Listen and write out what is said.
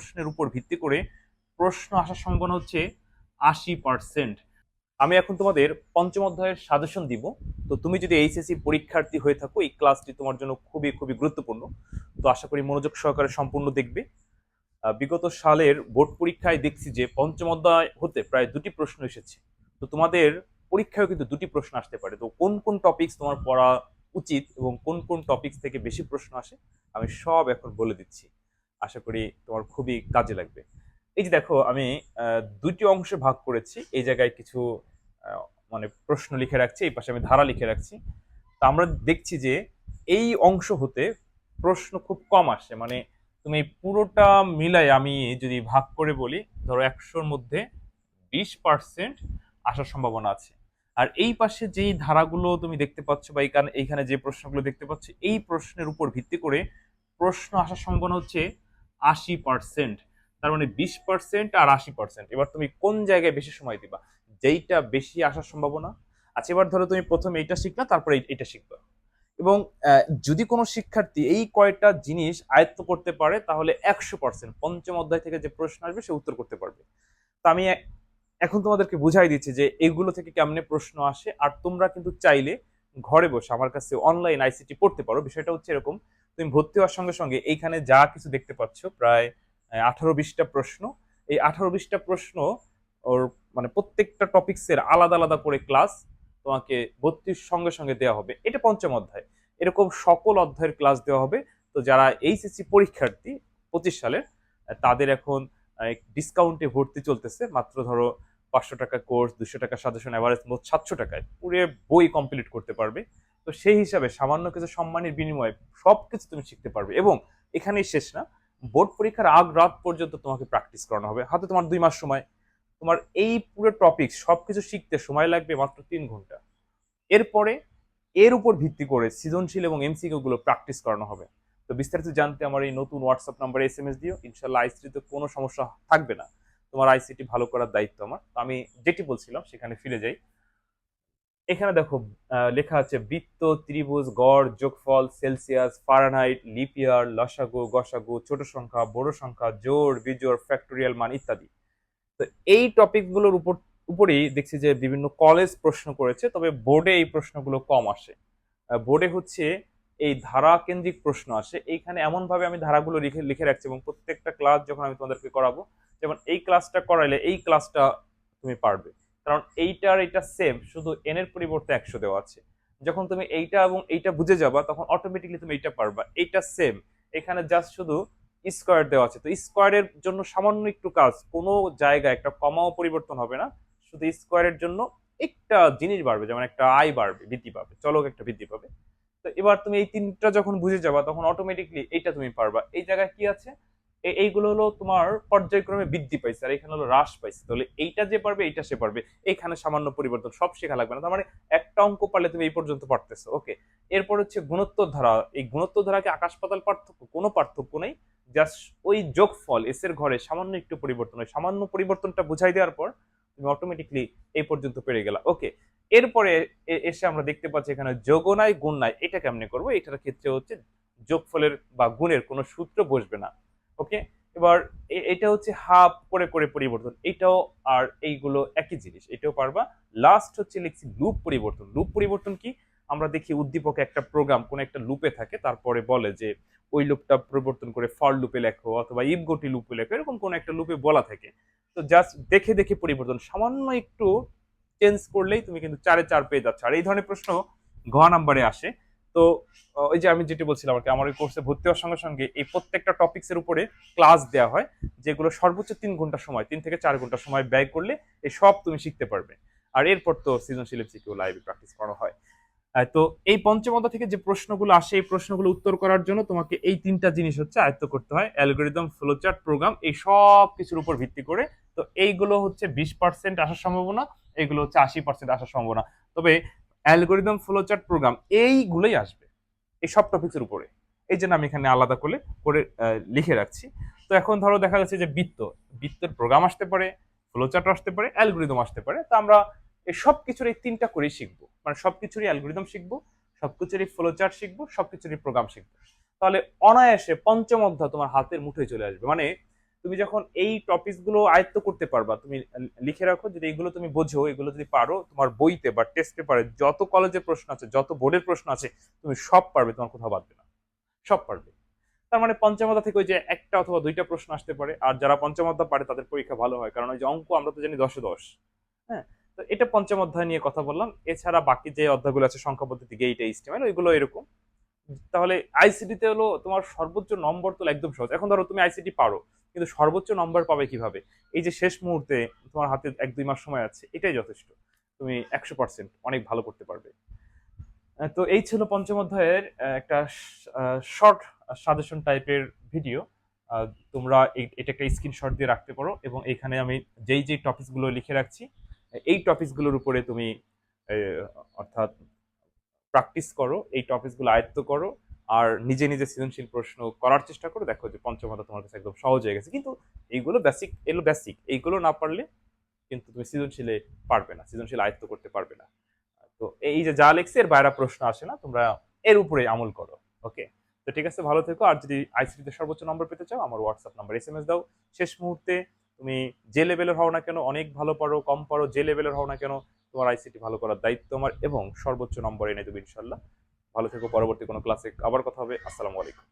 প্রশ্নের উপর ভিত্তি করে প্রশ্ন আসার সম্ভাবনা হচ্ছে আশি পার্সেন্ট আমি এখন তোমাদের পঞ্চম অধ্যায়ের সাজেশন দিব। তো তুমি যদি এইচএসসি পরীক্ষার্থী হয়ে থাকো, এই ক্লাসটি তোমার জন্য খুবই খুবই গুরুত্বপূর্ণ। তো আশা করি মনোযোগ সহকারে সম্পূর্ণ দেখবে। বিগত সালের বোর্ড পরীক্ষায় দেখছি যে পঞ্চম অধ্যায় হতে প্রায় দুটি প্রশ্ন এসেছে। তো তোমাদের পরীক্ষায়ও কিন্তু দুটি প্রশ্ন আসতে পারে। তো কোন কোন টপিকস তোমার পড়া উচিত এবং কোন কোন টপিকস থেকে বেশি প্রশ্ন আসে, আমি সব এখন বলে দিচ্ছি। আশা করি তোমার খুবই কাজে লাগবে। এই যে দেখো, আমি দুটি অংশে ভাগ করেছি। এই জায়গায় কিছু মানে প্রশ্ন লিখে রাখছি, এই পাশে আমি ধারা লিখে রাখছি। তো আমরা দেখছি যে এই অংশ হতে প্রশ্ন খুব কম আসে। মানে তুমি পুরোটা মিলাই আমি যদি ভাগ করে বলি, ধরো একশোর মধ্যে বিশ পার্সেন্ট আসার সম্ভাবনা আছে। আর এই পাশে যেই ধারাগুলো তুমি দেখতে পাচ্ছ বা এইখানে এইখানে যে প্রশ্নগুলো দেখতে পাচ্ছ, এই প্রশ্নের উপর ভিত্তি করে প্রশ্ন আসার সম্ভাবনা হচ্ছে আশি পার্সেন্ট তার মানে বিশ পার্সেন্ট আর আশি পার্সেন্ট এবার তুমি কোন জায়গায় বেশি সময় দিবা? যেইটা বেশি আসার সম্ভাবনা। আচ্ছা এবার ধরো তুমি প্রথমে এইটা শিখলা, তারপরে এটা শিখবা। এবং যদি কোনো শিক্ষার্থী এই কয়টা জিনিস আয়ত্ত করতে পারে, তাহলে একশো পার্সেন্ট পঞ্চম অধ্যায় থেকে যে প্রশ্ন আসবে, সে উত্তর করতে পারবে। তো আমি এখন তোমাদেরকে বুঝাই দিচ্ছি যে এগুলো থেকে কেমনে প্রশ্ন আসে। আর তোমরা কিন্তু চাইলে ঘরে বসে, আমার কাছে অনলাইন আইসিটি পড়তে পারো। বিষয়টা হচ্ছে এরকম তুমি ভর্তি হওয়ার সঙ্গে সঙ্গে এইখানে যা কিছু দেখতে পাচ্ছ, প্রায় আঠারো বিশটা প্রশ্ন। এই আঠারো বিশটা প্রশ্ন ওর মানে প্রত্যেকটা টপিক্সের আলাদা আলাদা করে ক্লাস তোমাকে ভর্তির সঙ্গে সঙ্গে দেওয়া হবে। এটা পঞ্চম অধ্যায়। এরকম সকল অধ্যায়ের ক্লাস দেওয়া হবে। তো যারা এইচএসসি পরীক্ষার্থী পঁচিশ সালের তাদের এখন ডিসকাউন্টে ভর্তি চলতেছে। মাত্র ধরো পাঁচশো টাকা কোর্স দুশো টাকা সাজেশন অ্যাভারেজ মোট সাতশো টাকায়। পুরো বই কমপ্লিট করতে পারবে। তো সেই হিসাবে সামান্য কিছু সম্মানের বিনিময়ে সব কিছু তুমি শিখতে পারবে। এবং এখানেই শেষ না, বোর্ড পরীক্ষার আগ রাত পর্যন্ত তোমাকে প্র্যাকটিস করানো হবে। হাতে তোমার দুই মাস সময়। তোমার এই পুরো টপিক সবকিছু শিখতে সময় লাগবে মাত্র তিন ঘণ্টা। এরপরে এর উপর ভিত্তি করে সৃজনশীল এবং এমসিকিউ গুলো প্র্যাকটিস করানো হবে। তো বিস্তারিত জানতে আমার এই নতুন হোয়াটসঅ্যাপ নাম্বারে এস এম এস দিও। ইনশাল্লাহ আইসিটিতে কোনো সমস্যা থাকবে না। তোমার আইসিটি ভালো করার দায়িত্ব আমার। তো আমি যেটি বলছিলাম, সেখানে ফিরে যাই। এখানে দেখো লেখা আছে, বৃত্ত, ত্রিভুজ, গড়, যোগফল, সেলসিয়াস, ফারেনহাইট, লিপিয়ার, লসাগু, গসাগু, ছোট সংখ্যা, বড় সংখ্যা, জোড়, বিজোড়, ফ্যাক্টোরিয়াল মান ইত্যাদি। তো এই টপিকগুলোর উপর, উপরেই দেখছি যে বিভিন্ন কলেজ প্রশ্ন করেছে, তবে বোর্ডে এই প্রশ্নগুলো কম আসে। বোর্ডে হচ্ছে এই ধারা কেন্দ্রিক প্রশ্ন আসে। এইখানে এমনভাবে আমি ধারাগুলো লিখে লিখে রাখছি এবং প্রত্যেকটা ক্লাস যখন আমি তোমাদেরকে করাবো, যেমন এই ক্লাসটা করাইলে এই ক্লাসটা তুমি পারবে। কারণ এইটার এটা সেম শুধু এন এর পরিবর্তে একশো দেওয়া আছে। যখন তুমি এইটা এবং এইটা বুঝে যাবা, তখন অটোমেটিকলি তুমি এইটা পারবা। এইটা সেম এখানে জাস্ট শুধু স্কোয়ার দেওয়া আছে। তো স্কোয়ারের জন্য সামান্য একটু কাজ। কোনো জায়গায় একটা কমাও পরিবর্তন হবে না। শুধু স্কোয়ারের জন্য একটা জিনিস বাড়বে, যেমন একটা আয় বাড়বে, বৃদ্ধি পাবে, চলক একটা বৃদ্ধি পাবে। তো এবার তুমি এই তিনটা যখন বুঝে যাবা, তখন অটোমেটিকলি এইটা তুমি পারবা। এই জায়গায় কি আছে? এইগুলো হলো তোমার পর্যায়ক্রমে বৃদ্ধি পাইছে আর এখানে হলো হ্রাস পাইছে। তাহলে এইটা যে পারবে, এইটা সে পারবে। এখানে সামান্য পরিবর্তন সব শেখা লাগবে না। তার মানে একটা অঙ্ক পারলে তুমি এই পর্যন্ত পারতেছো। ওকে। এরপর হচ্ছে গুণোত্তর ধারা। এই গুণোত্তর ধারাকে আকাশ পাতাল পার্থক্য, কোনো পার্থক্য নেই। জাস্ট ওই যোগফল এস এর ঘরে সামান্য একটু পরিবর্তন হয়। সামান্য পরিবর্তনটা বুঝাই দেওয়ার পর তুমি অটোমেটিকলি এই পর্যন্ত পেরে গেলা। ওকে। এরপরে এসে আমরা দেখতে পাচ্ছি এখানে যোগ নাই, গুণ নাই। এটা কেমনে করব? এটার ক্ষেত্রে হচ্ছে যোগফলের বা গুণের কোনো সূত্র বসবে না। ওকে এবার এটা হচ্ছে হাফ করে করে পরিবর্তন। এটাও আর এইগুলো একই জিনিস, এটাও পারবা। লাস্ট হচ্ছে লিখছি লুপ পরিবর্তন। লুপ পরিবর্তন কি? আমরা দেখি উদ্দীপকে একটা প্রোগ্রাম কোন একটা লুপে থাকে, তারপরে বলে যে ওই লুপটা পরিবর্তন করে ফর লুপে লেখো অথবা ইফ গোটি লুপে লেখো, এরকম কোন একটা লুপে বলা থাকে। তো জাস্ট দেখে দেখে পরিবর্তন। সামান্য একটু চেঞ্জ করলেই তুমি কিন্তু চারে চার পেয়ে যাচ্ছ। আর এই ধরনের প্রশ্ন ঘ নাম্বারে আসে। তো ওই যে আমি যেটি বলছিলাম আর কি, আমার ওই কোর্সে ভর্তি হওয়ার সঙ্গে সঙ্গে এই প্রত্যেকটা টপিক্সের উপরে ক্লাস দেওয়া হয়, যেগুলো সর্বোচ্চ তিন ঘণ্টা সময়, তিন থেকে চার ঘণ্টা সময় ব্যয় করলে এই সব তুমি শিখতে পারবে। আর এরপর তো সৃজনশীল এমসিকিউ লাইভে প্র্যাকটিস করা হয়। তো এই পঞ্চমতা থেকে যে প্রশ্নগুলো আসে, এই প্রশ্নগুলো উত্তর করার জন্য তোমাকে এই তিনটা জিনিস হচ্ছে আয়ত্ত করতে হয়। অ্যালগোরিদম ফ্লোচার্ট প্রোগ্রাম এই সব কিছুর উপর ভিত্তি করে। তো এইগুলো হচ্ছে বিশ পার্সেন্ট আসার সম্ভাবনা, এগুলো হচ্ছে আশি পার্সেন্ট আসার সম্ভাবনা। তবে অ্যালগোরিদম ফ্লোচার্ট প্রোগ্রাম, এইগুলোই আসবে, এই সব টপিক্সের উপরে। এই জন্য আমি এখানে আলাদা করে করে লিখে রাখছি। তো এখন ধরো দেখা যাচ্ছে যে বৃত্ত, বৃত্তের প্রোগ্রাম আসতে পারে, ফ্লোচার্ট আসতে পারে, অ্যালগোরিদম আসতে পারে। তো আমরা এই সব কিছুর এই তিনটা করেই শিখব। মানে সব কিছুরই অ্যালগোরিদম শিখব, সব কিছুরই ফ্লোচার্ট শিখব, সব কিছুরই প্রোগ্রাম শিখব। তাহলে অনায়াসে পঞ্চম অধ্যায় তোমার হাতের মুঠোয় চলে আসবে। মানে তুমি যখন এই টপিকসগুলো আয়ত্ত করতে পারবা, তুমি লিখে রাখো, যদি এগুলো তুমি বোঝো, এগুলো যদি পারো, তোমার বইতে বা টেস্ট পেপারে যত কলেজের প্রশ্ন আছে, যত বোর্ডের প্রশ্ন আছে, তুমি সব পারবে, তোমার কোথাও বাদবে না। সব পারবে। তার মানে পঞ্চমতা থেকে ওই যে একটা অথবা দুইটা প্রশ্ন আসতে পারে, আর যারা পঞ্চমতা পারে, তাদের পরীক্ষা ভালো হয়, কারণ ওই যে অঙ্ক আমরা তো জানি দশে দশ। হ্যাঁ? তো এটা পঞ্চম অধ্যায় নিয়ে কথা বললাম। এছাড়া বাকি যে অধ্যায়গুলো আছে সংখ্যা পদ্ধতি গেইট এইচটিএমএল ওইগুলো এরকম। তাহলে আইসিটিতে হলো তোমার সর্বোচ্চ নম্বর তো একদম সহজ। এখন ধরো তুমি আইসিটি পারো, কিন্তু সর্বোচ্চ নম্বর পাবে কীভাবে? এই যে শেষ মুহূর্তে তোমার হাতে এক দুই মাস সময় আছে, এটাই যথেষ্ট। তুমি একশো পার্সেন্ট অনেক ভালো করতে পারবে। তো এই ছিল পঞ্চম অধ্যায়ের একটা শর্ট সাজেশন টাইপের ভিডিও তোমরা এটা একটা স্ক্রিনশট দিয়ে রাখতে পারো এবং এখানে আমি যেই যেই টপিকসগুলো লিখে রাখছি, এই টপিকসগুলোর উপরে তুমি অর্থাৎ প্র্যাকটিস করো, এই টপিকসগুলো আয়ত্ত করো, আর নিজে নিজে সৃজনশীল প্রশ্ন করার চেষ্টা করো। দেখো যে পঞ্চমতা তোমার কাছে একদম সহজ হয়ে গেছে। কিন্তু এইগুলো বেসিক এগুলো বেসিক এইগুলো না পারলে কিন্তু তুমি সৃজনশীলে পারবে না, সৃজনশীল আয়ত্ত করতে পারবে না। তো এই যে যা লেখছে, এর বাইরে প্রশ্ন আসে না, তোমরা এর উপরে আমল করো ওকে তো ঠিক আছে, ভালো থেকো। আর যদি আইসিটিতে সর্বোচ্চ নম্বর পেতে চাও, আমার WhatsApp number S M S দাও। শেষ মুহূর্তে তুমি যে লেভেলের হও না কেন, অনেক ভালো পারো কম পারো যে লেভেলের হও না কেন, তোমার আইসিটি ভালো করার দায়িত্ব আমার এবং সর্বোচ্চ নম্বর এনে তুমি ইনশাল্লাহ ভালো থেকো, পরবর্তী কোনো ক্লাসে আবার কথা হবে। আসসালামু আলাইকুম।